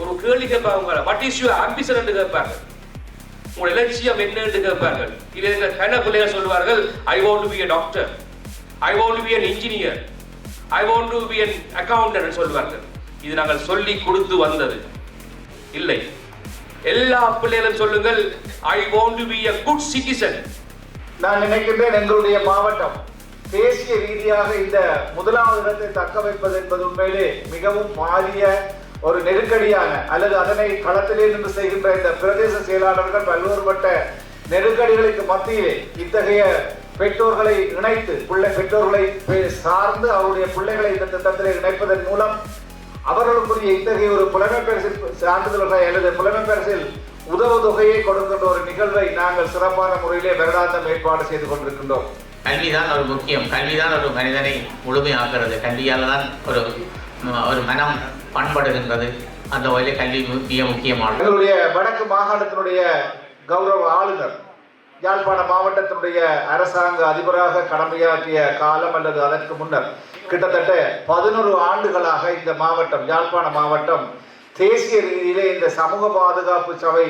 ஒரு கேள்வி கேட்பாங்க. உங்களை வாட் இஸ் யூ ஆம்பிஷன் கேட்பாங்க உங்களோட இலட்சியம் என்னன்னு கேட்பார்கள். இது எங்க கன பிள்ளைகள் சொல்வார்கள் I want to be a doctor I want to be an engineer I want to be an accountant சொல்வார்கள். இது நாங்கள் சொல்லி கொடுத்து வந்தது. இல்லை. எல்லா பிள்ளைகளும் சொல்லுங்கள் I want to be a good citizen நான் நினைக்கின்றேன் எங்களுடைய மாவட்டம் தேசிய ரீதியாக இந்த முதலாவது இடத்தை தக்க வைப்பது என்பது உண்மையிலே மிகவும் பாரிய ஒரு நெருக்கடியான அல்லது அதனை களத்திலே நின்று செய்கின்ற இந்த பிரதேச செயலாளர்கள் பல்வேறுபட்ட நெருக்கடிகளுக்கு மத்தியிலே இத்தகைய பெற்றோர்களை இணைத்து பிள்ளை பெற்றோர்களை சார்ந்து அவருடைய பிள்ளைகளை இந்த திட்டத்தில் இணைப்பதன் மூலம் அவர்களுக்குரிய இத்தகைய ஒரு புலமை பரிசில் சான்றிதழ்களை அல்லது புலமை உதவு தொகையை கொடுக்கின்ற ஒரு நிகழ்வை நாங்கள் சிறப்பான முறையிலே வருடாந்தம் ஏற்பாடு செய்து கொண்டிருக்கின்றோம். கல்விதான் ஒரு முக்கியம். கல்விதான் ஒரு மனிதனை முழுமையாக்குறது. கல்வியால் தான் ஒரு ஒரு மனம் பண்படுகின்றது. அந்த வகையில் கல்வி மிக முக்கியமானது. எங்களுடைய வடக்கு மாகாணத்தினுடைய கௌரவ ஆளுநர் யாழ்ப்பாண மாவட்டத்தினுடைய அரசாங்க அதிபராக கடமையாற்றிய காலம் அல்லது அதற்கு முன்னர் கிட்டத்தட்ட பதினொரு ஆண்டுகளாக இந்த மாவட்டம் யாழ்ப்பாண மாவட்டம் தேசிய ரீதியிலே இந்த சமூக பாதுகாப்பு சபை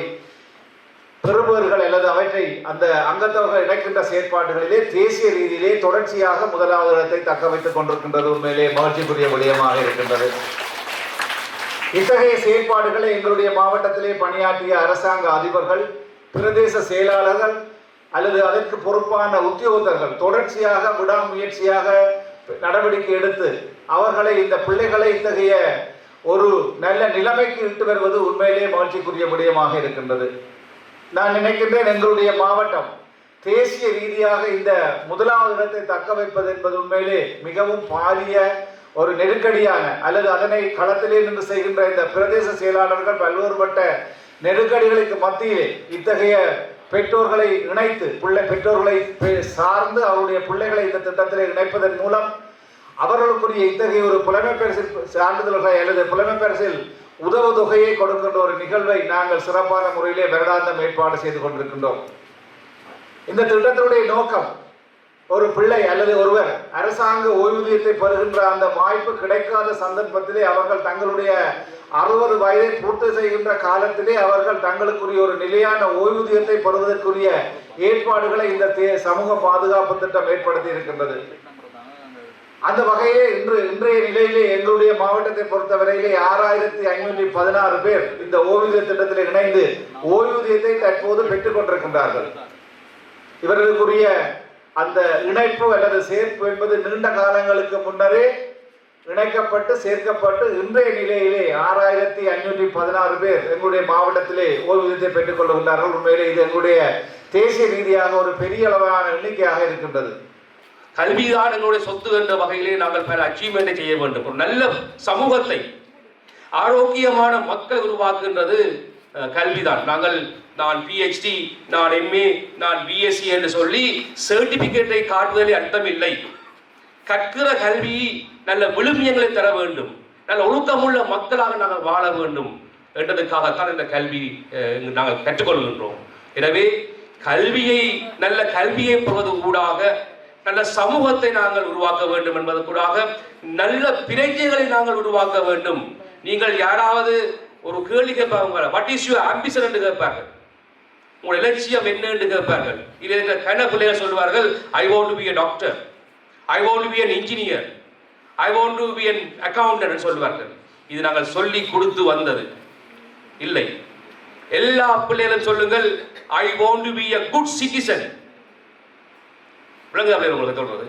பெறுபவர்கள் அல்லது அவற்றை அந்த அங்கத்தவர்கள் இணைக்கின்ற செயற்பாடுகளிலே தேசிய ரீதியிலே தொடர்ச்சியாக முதலாவது இடத்தை தக்க வைத்துக் கொண்டிருக்கின்றது. உண்மையிலே மகிழ்ச்சிக்குரிய விடயமாக இருக்கின்றது. இத்தகைய செயற்பாடுகளை எங்களுடைய மாவட்டத்திலே பணியாற்றிய அரசாங்க அதிபர்கள் பிரதேச செயலாளர்கள் அல்லது அதற்கு பொறுப்பான உத்தியோகத்தர்கள் தொடர்ச்சியாக விடாமுயற்சியாக நடவடிக்கை எடுத்து அவர்களை இந்த பிள்ளைகளை இத்தகைய ஒரு நல்ல நிலைமைக்கு இட்டு வருவது உண்மையிலே மகிழ்ச்சிக்குரிய விடயமாக இருக்கின்றது. நான் நினைக்கின்றேன் எங்களுடைய மாவட்டம் தேசிய ரீதியாக இந்த முதலாவது இடத்தை தக்க வைப்பது என்பது உண்மையிலே மிகவும் பாரிய ஒரு நெருக்கடியான அல்லது அதனை களத்திலே நின்று செய்கின்ற இந்த பிரதேச செயலாளர்கள் பல்வேறுபட்ட நெருக்கடிகளுக்கு மத்தியிலே இத்தகைய பெற்றோர்களை இணைத்து பிள்ளை பெற்றோர்களை சார்ந்து அவருடைய பிள்ளைகளை இந்த திட்டத்திலே இணைப்பதன் மூலம் அவர்களுக்குரிய இத்தகைய ஒரு புலமை பரிசில் சான்றிதழ்களை அல்லது புலமை உதவு தொகையை கொடுக்கின்ற ஒரு நிகழ்வை நாங்கள் சிறப்பான முறையிலே வருடாந்தம் ஏற்பாடு செய்து கொண்டிருக்கின்றோம். இந்த திட்டத்தினுடைய நோக்கம் ஒரு பிள்ளை அல்லது ஒருவர் அரசாங்க ஓய்வூதியத்தை பெறுகின்ற அந்த வாய்ப்பு கிடைக்காத சந்தர்ப்பத்திலே அவர்கள் தங்களுடைய அறுபது வயதை பூர்த்தி செய்கின்ற காலத்திலே அவர்கள் தங்களுக்குரிய ஒரு நிலையான ஓய்வூதியத்தை பெறுவதற்குரிய ஏற்பாடுகளை இந்த தே- சமூக பாதுகாப்பு திட்டம் ஏற்படுத்தி இருக்கின்றது. அந்த வகையிலே இன்று இன்றைய நிலையிலே எங்களுடைய மாவட்டத்தை பொறுத்தவரையிலே ஆறாயிரத்தி ஐநூற்றி பதினாறு பேர் இந்த ஓய்வூதிய திட்டத்தில் இணைந்து ஓய்வூதியத்தை தற்போது பெற்றுக் கொண்டிருக்கின்றார்கள். இவர்களுக்குரிய அந்த இணைப்பு அல்லது சேர்ப்பு என்பது நீண்ட காலங்களுக்கு முன்னரே இணைக்கப்பட்டு சேர்க்கப்பட்டு இன்றைய நிலையிலே ஆறாயிரத்தி ஐநூற்றி பதினாறு பேர் எங்களுடைய மாவட்டத்திலே ஓய்வூதியத்தை பெற்றுக் கொள்கின்றார்கள் உண்மையிலே இது எங்களுடைய தேசிய ரீதியாக ஒரு பெரிய அளவான எண்ணிக்கையாக இருக்கின்றது. கல்விதான் எங்களுடைய சொத்து என்ற வகையிலே நாங்கள் பல அச்சீவ்மெண்ட்டை செய்ய வேண்டும். ஒரு நல்ல சமூகத்தை ஆரோக்கியமான மக்கள் உருவாக்குகின்றது கல்விதான். நாங்கள் நான் பிஹெச்டி நான் எம்ஏ நான் பிஎஸ்சி என்று சொல்லி சர்டிபிகேட்டை காட்டுவதில் அர்த்தமில்லை கற்கிற கல்வி நல்ல விழுமியங்களை தர வேண்டும். நல்ல ஒழுக்கமுள்ள மக்களாக நாங்கள் வாழ வேண்டும் என்றதுக்காகத்தான் இந்த கல்வி நாங்கள் கற்றுக்கொள்கின்றோம். எனவே கல்வியை நல்ல கல்வியை பெறுவது ஊடாக நல்ல சமூகத்தை நாங்கள் உருவாக்க வேண்டும் என்பதற்குறாக நல்ல பிரஜைகளை நாங்கள் உருவாக்க வேண்டும். நீங்கள் யாராவது ஒரு கேள்வி கேட்பாங்க வாட் இஸ் யூ ஆம்பிஷன் என்று கேட்பார்கள். உங்களோட இலட்சியம் என்ன? என்று கேட்பார்கள். இது எங்கள் கன பிள்ளைகள் சொல்வார்கள் I want to be a doctor I want to be an engineer I want to be an accountant சொல்வார்கள் இது நாங்கள் சொல்லி கொடுத்து வந்தது. இல்லை. எல்லா பிள்ளைகளும் சொல்லுங்கள் I want to be a good citizen விளங்குதா பிள்ளைகள் உங்களுக்கு சொல்றது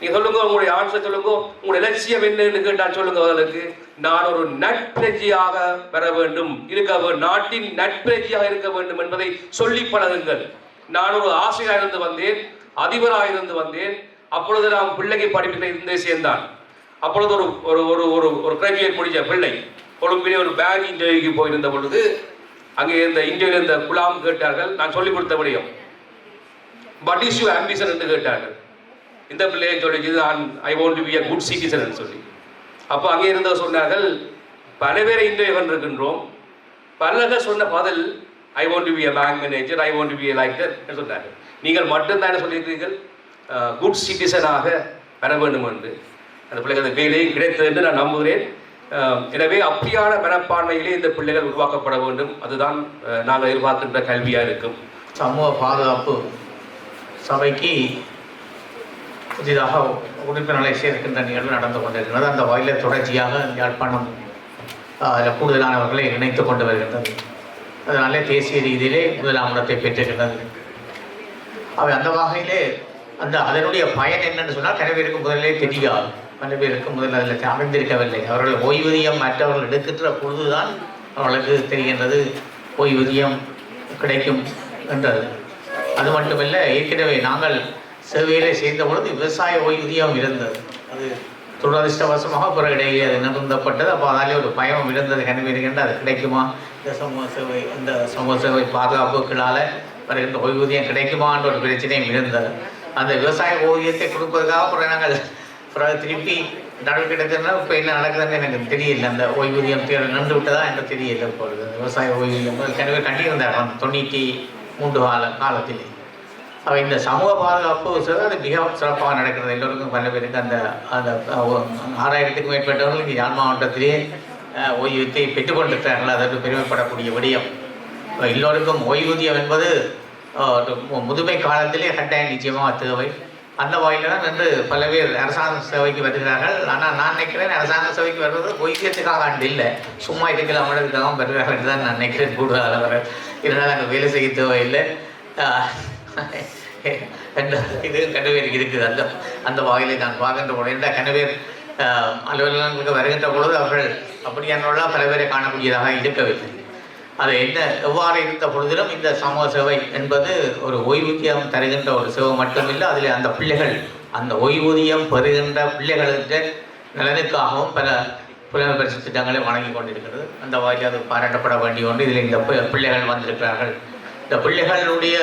நீங்க சொல்லுங்க உங்களுடைய ஆன்சர் சொல்லுங்க உங்களுடைய லட்சியம் என்னன்னு கேட்டால் சொல்லுங்க அவர்களுக்கு நான் ஒரு நட்பிரஜியாக பெற வேண்டும் இருக்க நாட்டின் நட்பிரஜியாக இருக்க வேண்டும் என்பதை சொல்லி பழகுங்கள். நான் ஒரு ஆசிரியராக இருந்து வந்தேன் அதிபராக இருந்து வந்தேன் அப்பொழுது நான் பிள்ளைக்கு படிப்பில் இருந்தே சேர்ந்தான். அப்பொழுது ஒரு ஒரு ஒரு ஒரு ஒரு கிராஜுவேட் முடிஞ்ச பிள்ளை கொழும்பிலே ஒரு பேங்க் இன்டர்வியூக்கு போயிருந்த பொழுது அங்கே இருந்த இன்டர்வியூ இருந்த குலாம் கேட்டார்கள் நான் சொல்லிக் கொடுத்த முடியும் பட் இஸ் யூ ஆம்பிஷன் என்று கேட்டார்கள். இந்த பிள்ளையை சொல்லிச்சு நான் I want to be a good citizen சொல்லி. அப்போ அங்கே இருந்தவர் சொன்னார்கள் பல பேரை இன்றைய கண்டிருக்கின்றோம் பலக சொன்ன பதில் I want to be a bank manager I want to be a like என்று சொன்னார்கள். நீங்கள் மட்டும்தானே சொல்லியிருக்கிறீர்கள்? குட் சிட்டிசனாக பெற வேண்டும் என்று. அந்த பிள்ளைகள் அந்த வேலையும் கிடைத்தது என்று நான் நம்புகிறேன். எனவே அப்படியான மனப்பான்மையிலே இந்த பிள்ளைகள் உருவாக்கப்பட வேண்டும். அதுதான் நாங்கள் எதிர்பார்க்கின்ற கல்வியாக இருக்கும். சமூக பாதுகாப்பு சபைக்கு புதிதாக உறுப்பினர்களை சேர்க்கின்ற நிகழ்வு நடந்து கொண்டிருக்கிறது. அந்த வகையில் தொடர்ச்சியாக யாழ்ப்பாணம் அதில் கூடுதலானவர்களை இணைத்து கொண்டு வருகின்றது. அதனாலே தேசிய ரீதியிலே முதலாம் இடத்தை பெற்றிருக்கின்றது. அவை அந்த வகையிலே அந்த அதனுடைய பயன் என்னன்னு சொன்னால் கன பேருக்கு தெரியாது பல பேருக்கு முதல்ல அதில் அமைந்திருக்கவில்லை. அவர்கள் ஓய்வூதியம் மற்றவர்கள் எடுக்கின்ற பொழுதுதான் அவர்களுக்கு தெரிகின்றது. ஓய்வூதியம் கிடைக்கும் என்றது. அது மட்டுமல்ல ஏற்கனவே நாங்கள் சேவையிலே செய்த பொழுது விவசாய ஓய்வூதியம் இருந்தது. அது துரதிருஷ்டவசமாக பிற இடையிலே அது நிறுத்தப்பட்டது அப்போ அதாலே ஒரு பயம் இருந்தது. கனவு அது கிடைக்குமா? இந்த சமூக சேவை இந்த சமூக சேவை பாதுகாப்புகளால் வருகின்ற ஓய்வூதியம் கிடைக்குமான்ற ஒரு பிரச்சனையும் இருந்தது. அந்த விவசாய ஓய்வூதியத்தை கொடுப்பதுக்காக பிறகு நாங்கள் பிறகு திருப்பி நடவடிக்கை எடுக்கிறதுனா இப்போ என்ன நடக்குதுன்னு எனக்கு தெரியல. அந்த ஓய்வூதியம் நின்று விட்டதா எனக்கு தெரியல இப்பொழுது. விவசாய ஓய்வூதியம். கனவே கண்டிருந்தார் அந்த தொண்ணூற்றி மூன்று கால காலத்திலே. அவை இந்த சமூக பாதுகாப்பு அது மிக சிறப்பாக நடக்கிறது. எல்லோருக்கும் பல பேருக்கு அந்த அந்த ஆறாயிரத்துக்கும் மேற்பட்டவர்களுக்கு யாழ் மாவட்டத்திலேயே ஓய்வூதியத்தை பெற்றுக்கொண்டிருக்கிறார்கள் அதற்கு பெருமைப்படக்கூடிய விடயம். எல்லோருக்கும் ஓய்வூதியம் என்பது முதுமை காலத்திலே கட்டாயம் நிச்சயமாக தேவை அந்த வகையில் தான் வந்து பல பேர் அரசாங்க சேவைக்கு வருகிறார்கள். ஆனால் நான் நினைக்கிறேன் அரசாங்க சேவைக்கு வருவது ஓய்வூதியத்துக்காக ஆண்டு இல்லை. சும்மா இருக்கலாம் அவர்களுக்காக வருகிறார்கள் என்று தான் நான் நினைக்கிறேன். கூடுதல் அவர் இதனால் அங்கே வேலை செய்ய தேவையில்லை. இது கனவேர் இருக்குது. அந்த அந்த வகையில் நான் பார்க்கின்ற போது என்ற கணவேர் அலுவலகங்களுக்கு வருகின்ற பொழுது அவர்கள் அப்படியானவர்களாக பல பேரை காணக்கூடியதாக இருக்கவில்லை. அது என்ன எவ்வாறு இருந்த பொழுதிலும் இந்த சமூக சேவை என்பது ஒரு ஓய்வூதியம் தருகின்ற ஒரு சேவை மட்டுமில்லை. அதில் அந்த பிள்ளைகள் அந்த ஓய்வூதியம் பெறுகின்ற பிள்ளைகளுக்கு நலனுக்காகவும் பல புலமை பரிசு திட்டங்களை வழங்கி கொண்டிருக்கிறது. அந்த வகையில் அது பாராட்டப்பட வேண்டிய ஒன்று. இதில் இந்த பிள்ளைகள் வந்திருக்கிறார்கள். இந்த பிள்ளைகளுடைய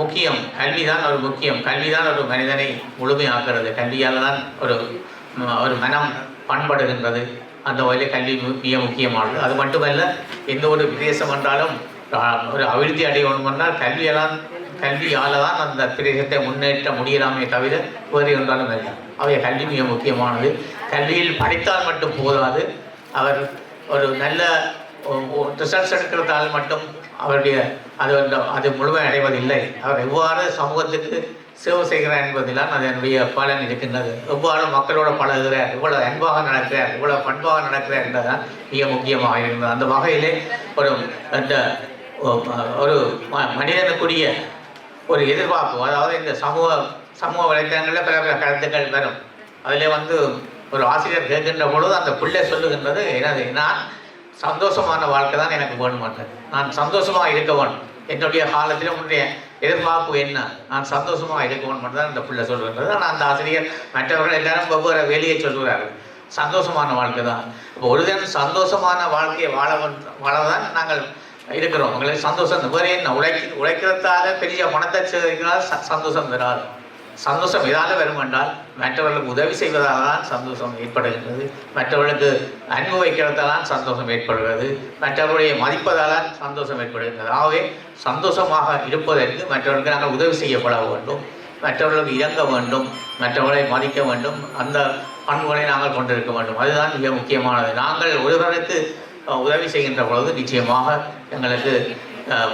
முக்கியம் முக்கியம் கல்விதான் ஒரு முக்கியம். கல்விதான் ஒரு மனிதனை முழுமையாக்குறது. கல்வியால் தான் ஒரு ஒரு மனம் பண்படுகின்றது. அந்த வகையில் கல்வி மிக முக்கியமானது. அது மட்டுமல்ல எந்த ஒரு விதேசம் என்றாலும் ஒரு அபிவிருத்தி அடையணும்னா என்றால் கல்வியெல்லாம் கல்வியால் தான் அந்த பிரதேசத்தை முன்னேற்ற முடியலாமே தவிர வேறு என்றாலும் இல்லை அவைய கல்வி மிக முக்கியமானது. கல்வியில் படித்தால் மட்டும் போதாது. அவர் ஒரு நல்ல ரிசல்ட்ஸ் எடுக்கிறதால் மட்டும் அவருடைய அது வந்து அது முழுமை அடைவதில்லை. அவர் எவ்வாறு சமூகத்துக்கு சேவை நான் அது என்னுடைய பலன் இருக்கின்றது. எவ்வாறு மக்களோட பழகுகிறார் இவ்வளோ அன்பாக நடக்கிறார் இவ்வளோ பண்பாக நடக்கிறார் என்பதுதான் மிக முக்கியமாக இருந்தது. அந்த வகையிலே ஒரு அந்த ஒரு ம- மனிதனுக்குரிய ஒரு எதிர்பார்ப்பு அதாவது இந்த சமூக சமூக வலைத்தளங்களில் பல பல கருத்துக்கள் வரும். அதில் வந்து ஒரு ஆசிரியர் கேட்கின்ற பொழுது அந்த பிள்ளை சொல்லுகின்றது எனது நான் சந்தோஷமான வாழ்க்கை தான் எனக்கு வேணுமாட்டேன் நான் சந்தோஷமாக இருக்க வேண்டும். என்னுடைய காலத்தில் உன்னுடைய எதிர்பார்ப்பு என்ன? நான் சந்தோஷமாக இருக்க வேணும் மட்டும் தான் இந்த பிள்ளை சொல்லுகின்றது. ஆனால் அந்த ஆசிரியர் மற்றவர்கள் எல்லாரும் வெவ்வேறு வேலையை சொல்கிறார்கள் சந்தோஷமான வாழ்க்கை தான். இப்போ ஒரு தினம் சந்தோஷமான வாழ்க்கையை வாழ வாழதான் வாழ தான் நாங்கள் இருக்கிறோம். உங்களுக்கு சந்தோஷம் வேறு என்ன? உழைக்க உழைக்கிறதால பெரிய பணத்தை ச- சந்தோஷம் தராது சந்தோஷம் எதால் வரும் என்றால் மற்றவர்களுக்கு உதவி செய்வதால் தான் சந்தோஷம் ஏற்படுகின்றது. மற்றவர்களுக்கு அன்பு வைக்கிறதால் தான் சந்தோஷம் ஏற்படுகிறது. மற்றவர்களுடைய மதிப்பதால் தான் சந்தோஷம் ஏற்படுகின்றது. ஆகவே சந்தோஷமாக இருப்பதற்கு மற்றவர்களுக்கு நாங்கள் உதவி செய்யப்பட வேண்டும். மற்றவர்களுக்கு இறங்க வேண்டும். மற்றவர்களை மதிக்க வேண்டும். அந்த பண்புகளை நாங்கள் கொண்டிருக்க வேண்டும். அதுதான் மிக முக்கியமானது. நாங்கள் ஒருவருக்கு உதவி செய்கின்ற பொழுது நிச்சயமாக எங்களுக்கு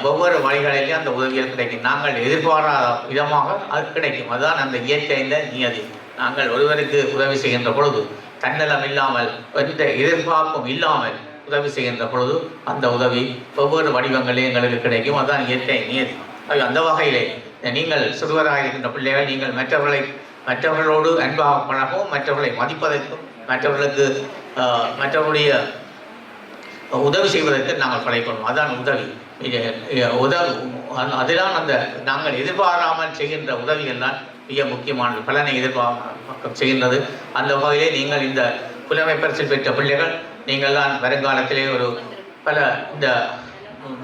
ஒவ்வொரு வழிகளிலும் அந்த உதவிகள் கிடைக்கும். நாங்கள் எதிர்பாராத விதமாக அது கிடைக்கும். அதுதான் அந்த இயற்கையின் நியதி. நாங்கள் ஒருவருக்கு உதவி செய்கின்ற பொழுது தன்னலம் இல்லாமல் எந்த எதிர்பார்ப்பும் இல்லாமல் உதவி செய்கின்ற பொழுது அந்த உதவி ஒவ்வொரு வடிவங்களிலும் எங்களுக்கு கிடைக்கும். அதுதான் இயற்கை நியதி. அது அந்த வகையிலே நீங்கள் சிறுவராக இருக்கின்ற பிள்ளைகள் நீங்கள் மற்றவர்களை மற்றவர்களோடு அன்பாக பழகவும் மற்றவர்களை மதிப்பதற்கும் மற்றவர்களுக்கு மற்றவருடைய உதவி செய்வதற்கு நாங்கள் படைக்கணும் அதான் உதவி. இது அதுதான் அந்த நாங்கள் எதிர்பாராமல் செய்கின்ற உதவிகள் தான் மிக முக்கியமானது பலனை எதிர்பார்க்க செய்கின்றது. அந்த வகையிலே நீங்கள் இந்த புலமை பரிசில் பெற்ற பிள்ளைகள் நீங்கள் தான் வருங்காலத்திலே ஒரு பல இந்த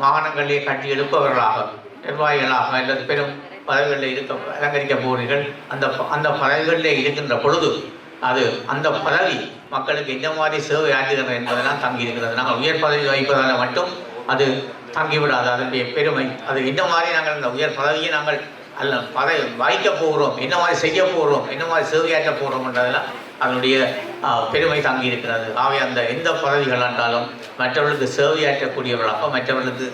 மாகாணங்களிலே கட்டி எழுப்பவர்களாக நிர்வாகிகளாக அல்லது பெரும் பதவிகளில் இருக்க அலங்கரிக்க போகிறீர்கள். அந்த அந்த பதவிகளிலே இருக்கின்ற பொழுது அது அந்த பதவி மக்களுக்கு எந்த மாதிரி சேவை ஆற்றுகிறது என்பதெல்லாம் தங்கி இருக்கிறது நாங்கள் உயர் பதவி வகிப்பதால் மட்டும் அது தங்கிவிடாது அதனுடைய பெருமை. அது என்ன மாதிரி நாங்கள் இந்த உயர் பதவியை நாங்கள் அல்ல பதவி வாய்க்க போகிறோம் என்ன மாதிரி செய்ய போகிறோம் என்ன மாதிரி சேவையாற்ற போகிறோம்ன்றதெல்லாம் அதனுடைய பெருமை தங்கி இருக்கிறது ஆகவே அந்த எந்த பதவிகள் என்றாலும் மற்றவர்களுக்கு சேவையாற்றக்கூடியவர்களாக மற்றவர்களுக்கு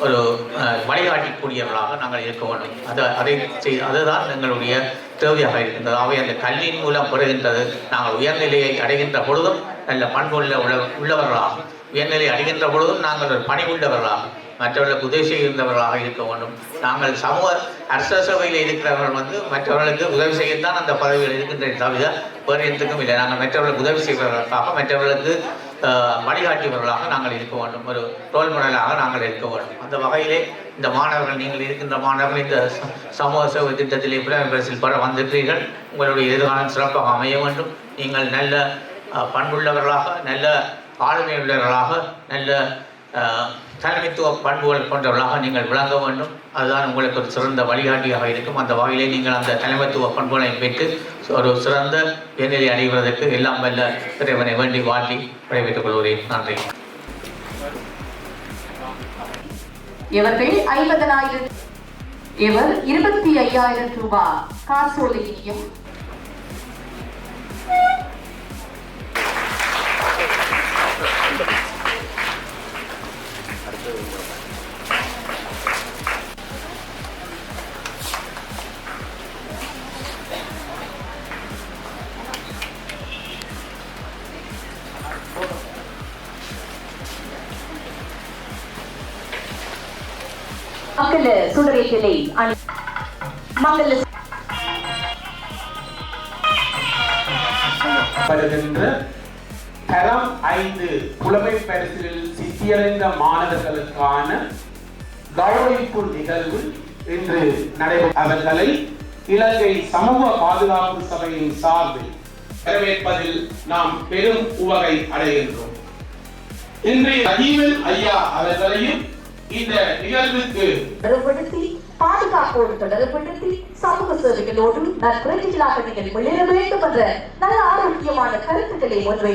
ஒரு ஆஹ், வழிகாட்டக்கூடியவர்களாக நாங்கள் இருக்க வேண்டும். அதை அதை செய் அதுதான் எங்களுடைய தேவையாக இருக்கின்றது. அவை அந்த கல்வியின் மூலம் பெறுகின்றது. நாங்கள் உயர்நிலையை அடைகின்ற பொழுதும் நல்ல பண்புள்ள உள்ள உள்ளவர்களாகும் உயர்நிலை அடைகின்ற பொழுதும் நாங்கள் ஒரு பணி உள்ளவர்களாக மற்றவர்களுக்கு உதவி செய்கின்றவர்களாக இருக்க வேண்டும். நாங்கள் சமூக அரச சபையில் இருக்கிறவர்கள் வந்து மற்றவர்களுக்கு உதவி செய்யத்தான் அந்த பதவிகள் இருக்கின்றன தவிர வேறு எதுக்கும் இல்லை. நாங்கள் மற்றவர்களுக்கு உதவி செய்வதற்காக மற்றவர்களுக்கு வழிகாட்டியவர்களாக நாங்கள் இருக்க வேண்டும். ஒரு ரோல் மாடலாக நாங்கள் இருக்க வேண்டும். அந்த வகையிலே இந்த மாணவர்கள் நீங்கள் இருக்கின்ற மாணவர்கள் இந்த சமூக சேவை திட்டத்தில் புலமை பரிசில் பெற வந்திருக்கிறீர்கள். உங்களுடைய எதிர்காலம் சிறப்பாக அமைய வேண்டும். நீங்கள் நல்ல பண்புள்ளவர்களாக நல்ல ஆளுமையுள்ளவர்களாக நல்ல தலைமைத்துவ பண்புகள் கொண்டவர்களாக நீங்கள் விளங்க வேண்டும். அதுதான் உங்களுக்கு ஒரு சிறந்த வழிகாட்டியாக இருக்கும். அந்த வகையிலே நீங்கள் அந்த தலைமைத்துவ பண்புகளை பெற்று ஒரு சிறந்த உயர்நிலை அடைவதற்கு எல்லாம் வல்ல இறைவனை வேண்டி வாட்டி விடைபெற்றுக் கொள்கிறேன். நன்றி. இவர்கள் ஐம்பதனாயிரம் இவர் இருபத்தி ஐயாயிரம் ரூபாய். காசோலையையும் மங்கள சுடரேற்றலை அணி மங்கள வருகின்ற தரம் ஐந்து புலமை பரிசிலில் தேர்ச்சியடைந்த மாணவர்களுக்கான கௌரவிப்பு நிகழ்வு இன்று நடைபெறும். அவர்களை இலங்கை சமூக பாதுகாப்பு சபையின் சார்பில் வரவேற்பதில் நாம் பெரும் உவகை அடைகின்றோம். இன்றைய ரஜீவன் ஐயா அவர்களையும் இந்த நிகழ்வுக்கு பாதுகாப்போடு தொடர்படுத்தி சமூக சேவைகளோடு நற்புரட்சிகளாக நீங்கள் வெளியிட வேண்டும் என்ற நல்ல ஆரோக்கியமான கருத்துக்களை முன்வை